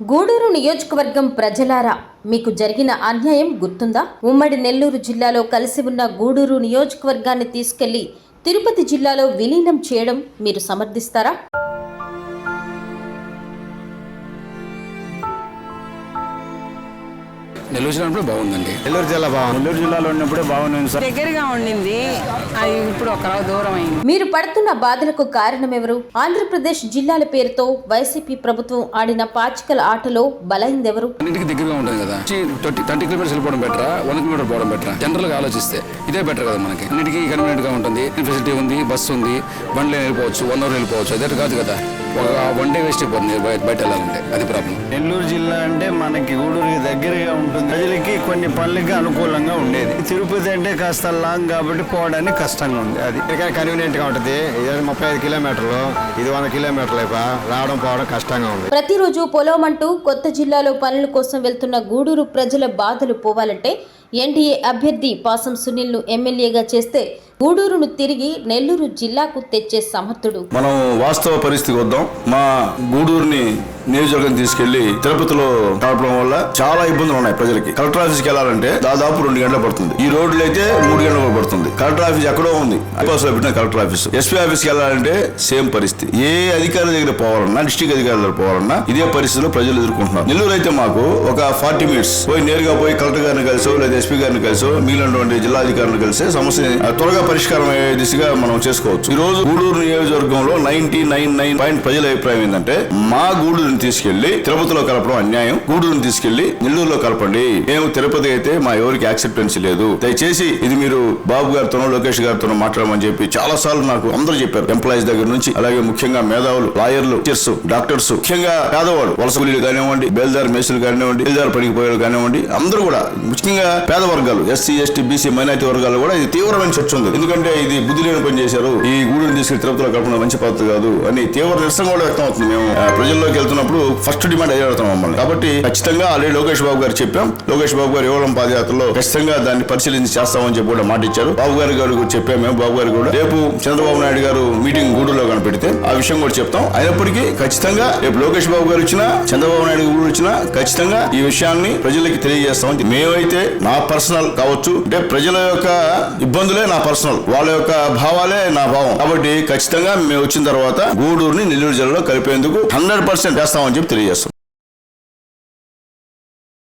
గూడూరు నియోజకవర్గం ప్రజలారా మీకు జరిగిన అన్యాయం గుర్తుందా? ఉమ్మడి నెల్లూరు జిల్లాలో కలిసి ఉన్న గూడూరు నియోజకవర్గాన్ని తీసుకెళ్ళి తిరుపతి జిల్లాలో విలీనం చేయడం మీరు సమర్థిస్తారా? నెల్లూరు జిల్లా ఉన్నప్పుడు బాగుందండి. నెల్లూరు జిల్లా బాగుంది. నెల్లూరు జిల్లాలో ఉన్నప్పుడే బాగుంది సార్. దగ్గరగా ఉండింది. అది ఇప్పుడు ఒక దూరం అయింది మీరు పడుతున్న బాధలకు కారణమెవరు ఆంధ్రప్రదేశ్ జిల్లాల పేరుతో వైసీపీ ప్రభుత్వం ఆడిన పాచికల ఆటలో బలైందెవరు అన్నింటికి దగ్గరగా ఉంటుంది కదా. థర్టీ కిలోమీటర్స్ వెళ్ళిపోవడం బెటరా వన్ కిలోమీటర్ పోవడం బెటరా జనరల్గా ఆలోచిస్తే ఇదే బెటర్ కదా మనకి. అన్నిటికీ కన్వీనియంట్గా ఉంటుంది. ఫెసిలిటీ ఉంది బస్సు ఉంది బండ్లో వెళ్ళిపోవచ్చు వన్ అవర్ వెళ్ళిపోవచ్చు. అదే కాదు కదా. ఒక వన్ డే వేస్ట్ అయిపోతుంది బయట బయట వెళ్ళాలంటే. అది ప్రాబ్లం నెల్లూరు జిల్లా అంటే మనకి గూడూరుకి దగ్గరగా ఉంటుంది. ప్రజలకి కొన్ని పనులకి అనుకూలంగా ఉండేది. తిరుపతి అంటే కాస్త లాంగ్ కాబట్టి పోవడానికి కష్టంగా ఉంది. అది ఇక్కడ కన్వీనియంట్గా ఉంటుంది. ఇది ముప్పై ఐదు కిలోమీటర్లు ఇది వంద కిలోమీటర్లు రావడం పోవడం కష్టంగా ఉంది. ప్రతిరోజు పొలం అంటూ కొత్త జిల్లాలో పనుల కోసం వెళ్తున్న గూడూరు ప్రజల బాధలు పోవాలంటే ఎన్డీఏ అభ్యర్థి పాసం సునీల్ను ఎమ్మెల్యేగా చేస్తే గూడూరును తిరిగి నెల్లూరు జిల్లాకు తెచ్చే సమర్థుడు. మనం వాస్తవ పరిస్థితికి వద్దాం మా గూడూరుని నియోజకవర్గం తీసుకెళ్ళి తిరుపతిలో కలపడం వల్ల చాలా ఇబ్బందులు ఉన్నాయి ప్రజలకి. కలెక్టర్ ఆఫీస్కి వెళ్ళాలంటే దాదాపు రెండు గంటలు పడుతుంది. ఈ రోడ్లు అయితే మూడు గంటలు పడుతుంది. కలెక్టర్ ఆఫీస్ ఎక్కడో ఉంది. బైపాస్లో పెట్టిన కలెక్టర్ ఆఫీస్. ఎస్పీ ఆఫీస్కి వెళ్ళాలంటే సేమ్ పరిస్థితి. ఏ అధికారి దగ్గర పోవాలన్నా డిస్ట్రిక్ట్ అధికారుల దగ్గర పోవాలన్నా ఇదే పరిస్థితిలో ప్రజలు ఎదుర్కొంటున్నారు. నెల్లూరు అయితే మాకు ఒక ఫార్టీ మినిట్స్ పోయి నేరుగా పోయి కలెక్టర్ గారిని కలిసో లేదా ఎస్పీ గారిని కలిసో మిగిలినటువంటి జిల్లా అధికారులను కలిసి సమస్య త్వరగా పరిష్కారం అయ్యే దిశగా మనం చేసుకోవచ్చు. ఈ రోజు గూడూరు నియోజకవర్గంలో నైన్టీ నైన్ నైన్ పాయింట్ ప్రజల అభిప్రాయం ఏంటంటే మా గూడూరుని తీసుకెళ్ళి తిరుపతిలో కలపడం అన్యాయం. గూడూరుని తీసుకెళ్ళి నెల్లూరులో కలపండి. మేము తిరుపతి అయితే మా ఎవరికి యాక్సెప్టెన్స్ లేదు. దయచేసి ఇది మీరు బాబు గారితోనో లోకేష్ గారితోనో మాట్లాడమని చెప్పి చాలా సార్లు నాకు అందరూ చెప్పారు. ఎంప్లాయీస్ దగ్గర నుంచి అలాగే ముఖ్యంగా మేధావులు లాయర్లు టీచర్స్ డాక్టర్స్ ముఖ్యంగా పేదవాడు వలస కూలీలు కానివ్వండి బేల్దార్ మేసులు కానివ్వండి బేల్దార్ పనికి పోయేలు కానివ్వండి అందరూ కూడా ముఖ్యంగా పేద వర్గాలు ఎస్సీ ఎస్టీ బీసీ మైనార్టీ వర్గాలు కూడా ఇది తీవ్రమైన చర్చ ఉంది. ఎందుకంటే ఇది బుద్ధి లేని పని చేశారు. ఈ గూడుని తీసుకెళ్ళి తిరుపతిలో కలపడం మంచి పద్ధతి కాదు అని తీవ్ర నిరసన కూడా వ్యక్తం అవుతుంది. మేము ప్రజల్లోకి వెళ్తున్నప్పుడు ఫస్ట్ డిమాండ్ అదే అడుగుతాం మమ్మల్ని. కాబట్టి ఖచ్చితంగా ఆల్రెడీ లోకేష్ బాబు గారు చెప్పాం. లోకేష్ బాబు గారు యువలం పాదయాత్రలో ఖచ్చితంగా దాన్ని పరిశీలించి చేస్తామని చెప్పి కూడా మాట ఇచ్చారు. బాబు గారి గారు కూడా చెప్పాం మేము. బాబు గారు కూడా రేపు చంద్రబాబు నాయుడు గారు మీటింగ్ గూడూరులో కనిపెడితే ఆ విషయం కూడా చెప్తాం. అయినప్పటికీ ఖచ్చితంగా రేపు లోకేష్ బాబు గారు వచ్చినా చంద్రబాబు నాయుడు గారు వచ్చినా ఖచ్చితంగా ఈ విషయాన్ని ప్రజలకి తెలియజేస్తామని మేమైతే నా పర్సనల్ కావచ్చు. అంటే ప్రజల యొక్క ఇబ్బందులే నా పర్సనల్. వాళ్ళ యొక్క భావాలే నా భావం. కాబట్టి ఖచ్చితంగా మేము వచ్చిన తర్వాత గూడూరుని నెల్లూరు జిల్లాలో కలిపేందుకు హండ్రెడ్ పర్సెంట్ చేస్తామని చెప్పి తెలియజేస్తాం